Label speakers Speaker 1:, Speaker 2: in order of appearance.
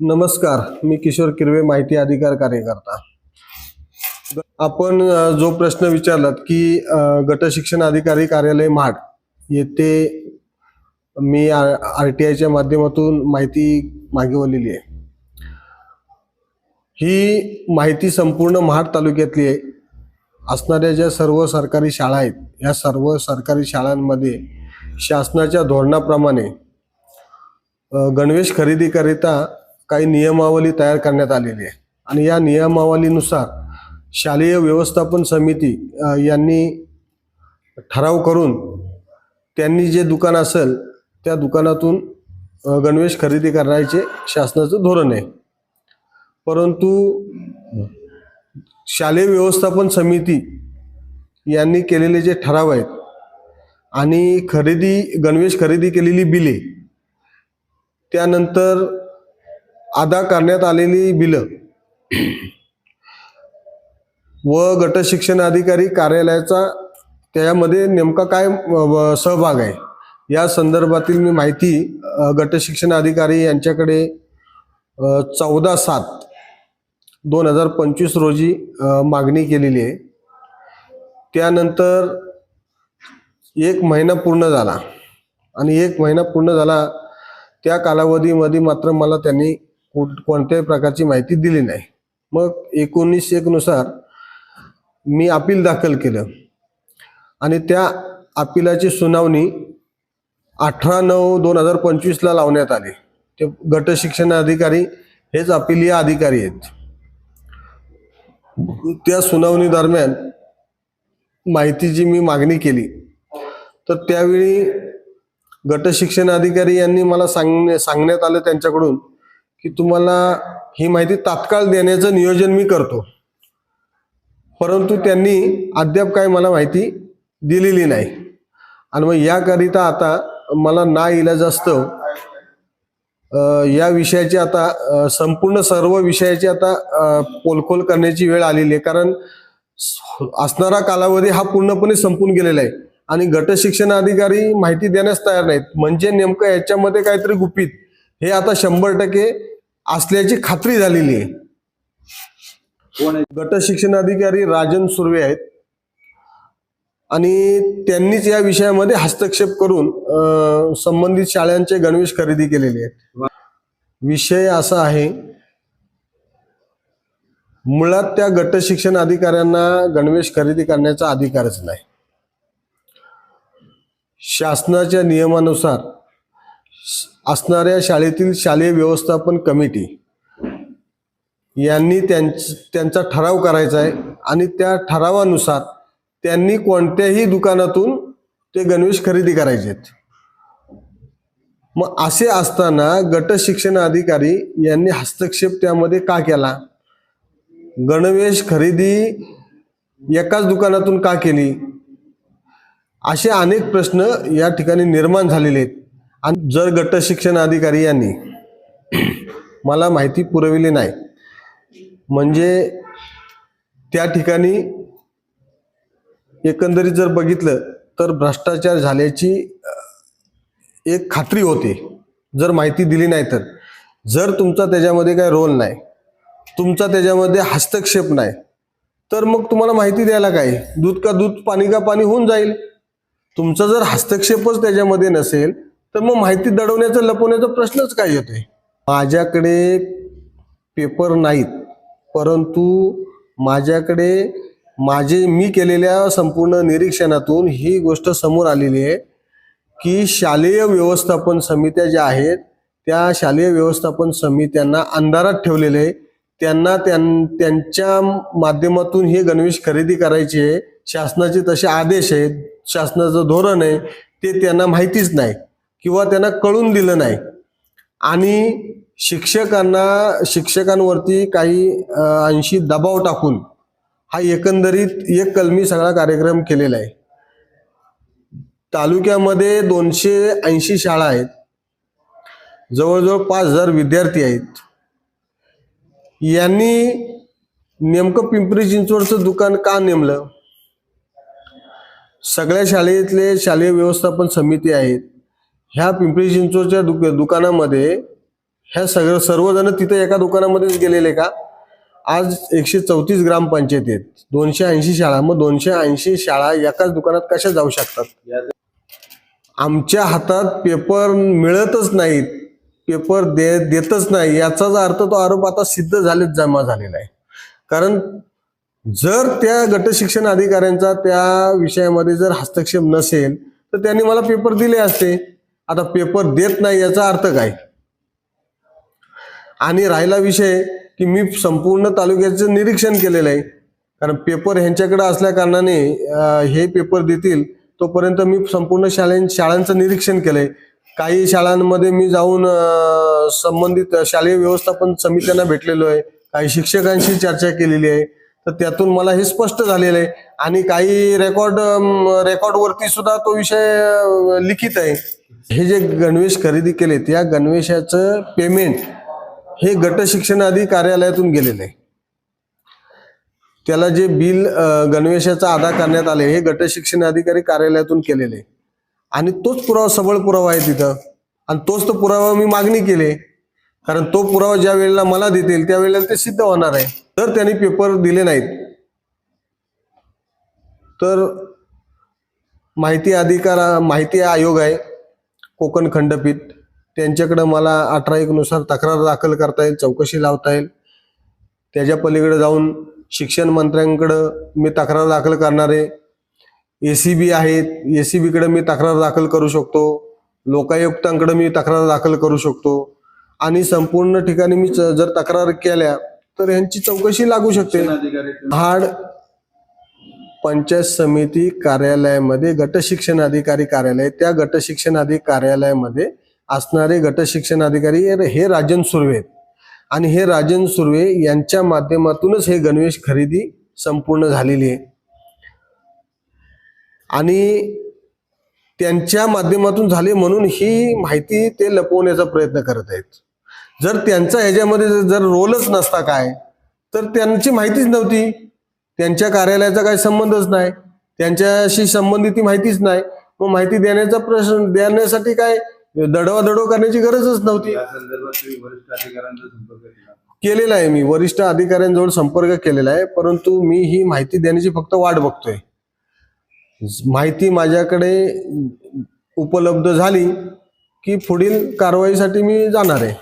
Speaker 1: नमस्कार मी किशोर किरवे माहिती अधिकार कार्यकर्ता. आपण जो प्रश्न विचारलात की गटशिक्षण गट शिक्षण अधिकारी कार्यालय महाड येथे मी आर टी आयच्या माध्यमातून माहिती मागवलेली आहे. ही माहिती संपूर्ण महाड तालुक्यातली आहे. असणाऱ्या ज्या सर्व सरकारी शाळा आहेत या सर्व सरकारी शाळांमध्ये शासनाच्या धोरणाप्रमाणे गणवेश खरेदीकरिता काही नियमावली तयार करण्यात आलेली आहे. आणि या नियमावलीनुसार शालेय व्यवस्थापन समिती यांनी ठराव करून त्यांनी जे दुकान असेल त्या दुकानातून गणवेश खरेदी करण्याचे शासनाचं धोरण आहे. परंतु शालेय व्यवस्थापन समिती यांनी केलेले जे ठराव आहेत आणि खरेदी गणवेश खरेदी केलेली बिले त्यानंतर अदा करण्यात आलेली बिलं. व गट शिक्षण अधिकारी कार्यालयाचा त्यामध्ये नेमका काय सहभाग आहे? या संदर्भातील मी माहिती गट शिक्षण अधिकारी यांच्याकडे चौदा सात दोन हजार पंचवीस रोजी मागणी केलेली आहे. त्यानंतर एक महिना पूर्ण झाला. आणि एक महिना पूर्ण झाला त्या कालावधीमध्ये मात्र मला त्यांनी कोणत्याही प्रकारची माहिती दिली नाही. मग एकोणीस एकनुसार मी अपील दाखल केलं. आणि त्या अपिलाची सुनावणी अठरा नऊ दोन हजार पंचवीसला लावण्यात आली. ते गट शिक्षण अधिकारी हेच अपिलीय अधिकारी आहेत. त्या सुनावणी दरम्यान माहिती जी मी मागणी केली. तर त्यावेळी गट शिक्षण अधिकारी यांनी मला सांगणे सांगण्यात आलं त्यांच्याकडून. की तुम्हाला ही माहिती तात्काळ देण्याचं नियोजन मी करतो. परंतु त्यांनी अद्याप काय मला माहिती दिलेली नाही. आणि मग याकरिता आता मला ना इलाज असतं या विषयाची आता संपूर्ण सर्व विषयाची आता पोलखोल करण्याची वेळ आलेली आहे. कारण असणारा कालावधी हा पूर्णपणे संपून गेलेला आहे. आणि गट शिक्षण अधिकारी माहिती देण्यास तयार नाहीत. म्हणजे नेमकं याच्यामध्ये काहीतरी गुपित. हे आता शंभर टक्के असल्याची खात्री झालेली आहे. गट शिक्षण अधिकारी राजन सुर्वे आहेत. आणि त्यांनीच या विषयामध्ये हस्तक्षेप करून संबंधित शाळांचे गणवेश खरेदी केलेले आहेत. विषय असा आहे मुळात त्या गट शिक्षण अधिकाऱ्यांना गणवेश खरेदी करण्याचा अधिकारच नाही. शासनाच्या नियमानुसार असणाऱ्या शाळेतील शालेय व्यवस्थापन कमिटी यांनी त्यांच त्यांचा ठराव करायचा आहे आणि त्या ठरावानुसार त्यांनी कोणत्याही दुकानातून ते गणवेश खरेदी करायचे आहेत. मग असे असताना गट शिक्षण अधिकारी यांनी हस्तक्षेप त्यामध्ये का केला? गणवेश खरेदी एकाच दुकानातून का केली? असे अनेक प्रश्न या ठिकाणी निर्माण झालेले आहेत. आणि जर गट शिक्षण अधिकारी यांनी मला माहिती पुरविली नाही म्हणजे त्या ठिकाणी एकंदरीत जर बघितलं तर भ्रष्टाचार झाल्याची एक खात्री होते. जर माहिती दिली नाही तर. जर तुमचा त्याच्यामध्ये काही रोल नाही तुमचा त्याच्यामध्ये हस्तक्षेप नाही तर मग तुम्हाला माहिती द्यायला काय? दूध का दूध पाणी का पाणी होऊन जाईल. तुमचा जर हस्तक्षेपच त्याच्यामध्ये नसेल तर मग माहिती दडवण्याचा लपवण्याचा प्रश्नच काय येतोय? माझ्याकडे पेपर नाहीत परंतु माझ्याकडे माझे मी केलेल्या संपूर्ण निरीक्षणातून ही गोष्ट समोर आलेली आहे की शालेय व्यवस्थापन समित्या ज्या आहेत त्या शालेय व्यवस्थापन समित्यांना अंधारात ठेवलेले आहे. त्यांना त्यां त्यांच्या माध्यमातून हे गणवेश खरेदी करायची आहे. शासनाचे तसे आदेश आहेत शासनाचं धोरण आहे ते त्यांना माहितीच नाही. किंवा त्यांना कळून दिलं नाही. आणि शिक्षकांना शिक्षकांवरती काही ऐंशी अंशी दबाव टाकून हा एकंदरीत एक कलमी सगळा कार्यक्रम केलेला आहे. तालुक्यामध्ये दोनशे ऐंशी शाळा आहेत. जवळजवळ पाच हजार विद्यार्थी आहेत. यांनी नेमकं पिंपरी चिंचवडचं दुकान का नेमलं? सगळ्या शाळेतले शालेय व्यवस्थापन समिती आहेत. ह्या पिंपरी चिंचवडच्या दुक दुकानामध्ये ह्या सगळं सर्वजण तिथे एका दुकानामध्येच गेलेले का? आज एकशे चौतीस ग्रामपंचायत आहेत. दोनशे ऐंशी शाळा. मग दोनशे ऐंशी शाळा एकाच दुकानात कशा जाऊ शकतात? आमच्या हातात पेपर मिळतच नाहीत. पेपर दे देतच नाही. याचाच अर्थ तो आरोप आता सिद्ध झालेच जमा झालेला आहे. कारण जर त्या गट शिक्षण अधिकाऱ्यांचा त्या विषयामध्ये जर हस्तक्षेप नसेल तर त्यांनी मला पेपर दिले असते. आता पेपर देत नाही याचा अर्थ काय? आणि राहिला विषय की मी संपूर्ण तालुक्याचं निरीक्षण केलेलं आहे. कारण पेपर ह्यांच्याकडे असल्या कारणाने हे पेपर देतील तोपर्यंत मी संपूर्ण शाळे शाळांचं निरीक्षण केलंय. काही शाळांमध्ये मी जाऊन संबंधित शालेय व्यवस्थापन समित्यांना भेटलेलो आहे. काही शिक्षकांशी चर्चा केलेली आहे. तर त्यातून मला हे स्पष्ट झालेलं आहे. आणि काही रेकॉर्ड रेकॉर्डवरती सुद्धा तो विषय लिखित आहे. हे जे गणवेश खरेदी केले त्या गणवेशाचं पेमेंट हे गट शिक्षणाधी कार्यालयातून गेलेलं. आहे त्याला जे बिल गणवेशाचा अदा करण्यात आले हे गट शिक्षण अधिकारी कार्यालयातून केलेले. आणि तोच पुरावा सबळ पुरावा आहे तिथं. आणि तोच तो पुरावा मी मागणी केली. कारण तो पुरावा ज्या वेळेला मला देतील त्या वेळेला ते सिद्ध होणार आहे. तर त्यांनी पेपर दिले नाहीत. तर माहिती अधिकार माहिती आयोग आहे. कोकण खंडपीठ. त्यांच्याकडं मला अठरा एक नुसार तक्रार दाखल करता येईल चौकशी लावता येईल. त्याच्या पलीकडे जाऊन शिक्षण मंत्र्यांकडं मी तक्रार दाखल करणार आहे. ए सी बी आहेत. ए सी बीकडे मी तक्रार दाखल करू शकतो. लोकायुक्तांकडे मी तक्रार दाखल करू शकतो. आणि संपूर्ण ठिकाणी मी जर तक्रार केल्या तर यांची चौकशी लागू शकते. महाड पंचायत समिती कार्यालयामध्ये गट शिक्षण अधिकारी कार्यालय त्या गट शिक्षण अधिकारी कार्यालयामध्ये असणारे गट शिक्षण अधिकारी हे- राजन सुर्वे आणि हे राजन सुर्वे यांच्या माध्यमातूनच हे गणवेश खरेदी संपूर्ण झालेली आहे. आणि त्यांच्या माध्यमातून झाले म्हणून ही माहिती ते लपवण्याचा प्रयत्न करत आहेत. जर त्यांचा ह्याच्यामध्ये जर रोलच नसता काय तर त्यांची माहितीच नव्हती. त्यांच्या कार्यालयाचा काही संबंधच नाही. त्यांच्याशी संबंधित ती माहितीच नाही. मग माहिती देण्याचा प्रश्न देण्यासाठी काय? दडवादडव करण्याची गरजच नव्हती. केलेला आहे मी. वरिष्ठ अधिकाऱ्यांजवळ संपर्क केलेला आहे. परंतु मी ही माहिती देण्याची फक्त वाट बघतोय. माहिती माझ्याकडे उपलब्ध झाली की पुढील कारवाईसाठी मी जाणार आहे.